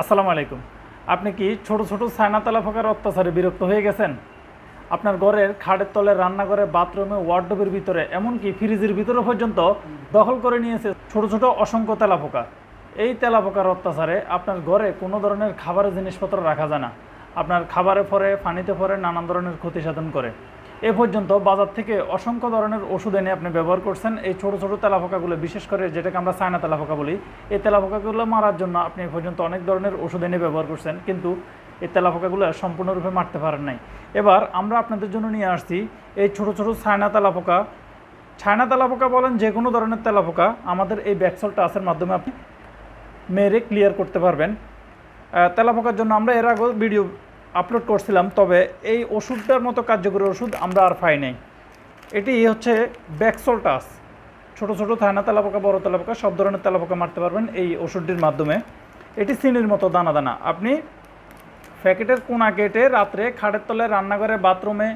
আসসালামু আলাইকুম। আপনি কি ছোট ছোট ছায়না তেলাফোকার অত্যাচারে বিরক্ত হয়ে গেছেন? আপনার ঘরের খাটের তলে রান্নাঘরে বাথরুমে ওয়ার্ডরোবের ভিতরে, এমনকি ফ্রিজের ভিতরে পর্যন্ত দখল করে নিয়েছে ছোট ছোট অসংখ্য তেলাপোকা। এই তেলাপোকার অত্যাচারে আপনার ঘরে কোনো ধরনের খাবারের জিনিসপত্র রাখা যায় না। আপনার খাবারে পরে, পানিতে পরে নানান ধরনের ক্ষতি সাধন করে। এ পর্যন্ত বাজার থেকে অসংখ্য ধরনের ওষুধ এনে আপনি ব্যবহার করছেন। এই ছোট ছোট তেলাপোকাগুলো, বিশেষ করে যেটাকে আমরা চায়না তেলাপোকা বলি, এই তেলাপোকাগুলো মারার জন্য আপনি এ পর্যন্ত অনেক ধরনের ওষুধ এনে ব্যবহার করছেন, কিন্তু এই তেলাপোকাগুলো সম্পূর্ণরূপে মারতে পারেন নাই। এবার আমরা আপনাদের জন্য নিয়ে আসছি এই ছোট ছোট ছায়না তেলাপোকা। ছায়না তেলাপোকা বলেন যে কোনো ধরনের তেলাপোকা, আমাদের এই ব্যাকসল টাচের মাধ্যমে আপনি মেরে ক্লিয়ার করতে পারবেন। তেলাপোকার জন্য আমরা এর আগেও ভিডিও আপলোড করছিলাম, তবে এই ওষুধটার মতো কার্যকরী ওষুধ আমরা আর পাই নাই। এটি হচ্ছে ব্যাকসল টাচ ছোটো ছোটো থায়না তেলাপোকা, বড় তেলাপোকা, সব ধরনের তেলাপোকা মারতে পারবেন এই ওষুধটির মাধ্যমে। এটি চিনির মতো দানা দানা। আপনি প্যাকেটের কোনা কেটে রাত্রে খাটের তলে রান্নাঘরে, বাথরুমে,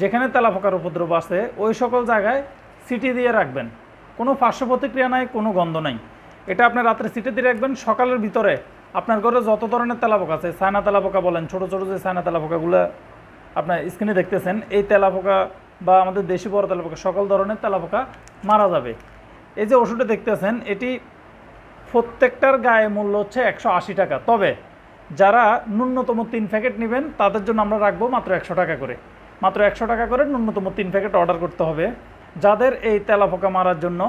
যেখানে তেলাপোকার উপদ্রব আছে, ওই সকল জায়গায় সিটি দিয়ে রাখবেন। কোনো পার্শ্ব প্রতিক্রিয়া নাই, কোনো গন্ধ নাই। এটা আপনি রাত্রে সিটি দিয়ে রাখবেন, সকালের ভিতরে আপনার ঘরে যত ধরনের তেলাপোকা আছে, সায়না তেলাপোকা বলেন, ছোটো ছোটো যে সায়না তেলাপোকাগুলো আপনার স্ক্রিনে দেখতেছেন, এই তেলাপোকা বা আমাদের দেশি বড় তেলাপোকা, সকল ধরনের তেলাপোকা মারা যাবে। এই যে ওষুধটা দেখতেছেন, এটি প্রত্যেকটার গায়ে মূল্য হচ্ছে একশো আশি টাকা। তবে যারা ন্যূনতম তিন প্যাকেট নেবেন, তাদের জন্য আমরা রাখব মাত্র একশো টাকা করে। মাত্র একশো টাকা করে ন্যূনতম তিন প্যাকেট অর্ডার করতে হবে। যাদের এই তেলাপোকা মারার জন্য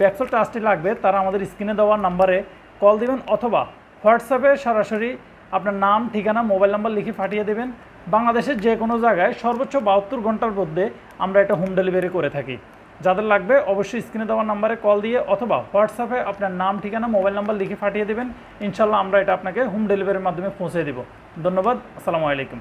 ব্যাকসল টাচটি লাগবে, তারা আমাদের স্ক্রিনে দেওয়া নাম্বারে কল দিবেন অথবা হোয়াটসঅ্যাপে সরাসরি আপনার নাম, ঠিকানা, মোবাইল নাম্বার লিখে পাঠিয়ে দেবেন। বাংলাদেশের যে কোনো জায়গায় সর্বোচ্চ বাহাত্তর ঘণ্টার মধ্যে আমরা এটা হোম ডেলিভারি করে থাকি। যাদের লাগবে অবশ্যই স্ক্রিনে দেওয়া নাম্বারে কল দিয়ে অথবা হোয়াটসঅ্যাপে আপনার নাম, ঠিকানা, মোবাইল নাম্বার লিখে পাঠিয়ে দেবেন। ইনশাল্লাহ আমরা এটা আপনাকে হোম ডেলিভারির মাধ্যমে পৌঁছে দেব। ধন্যবাদ, আসসালামু আলাইকুম।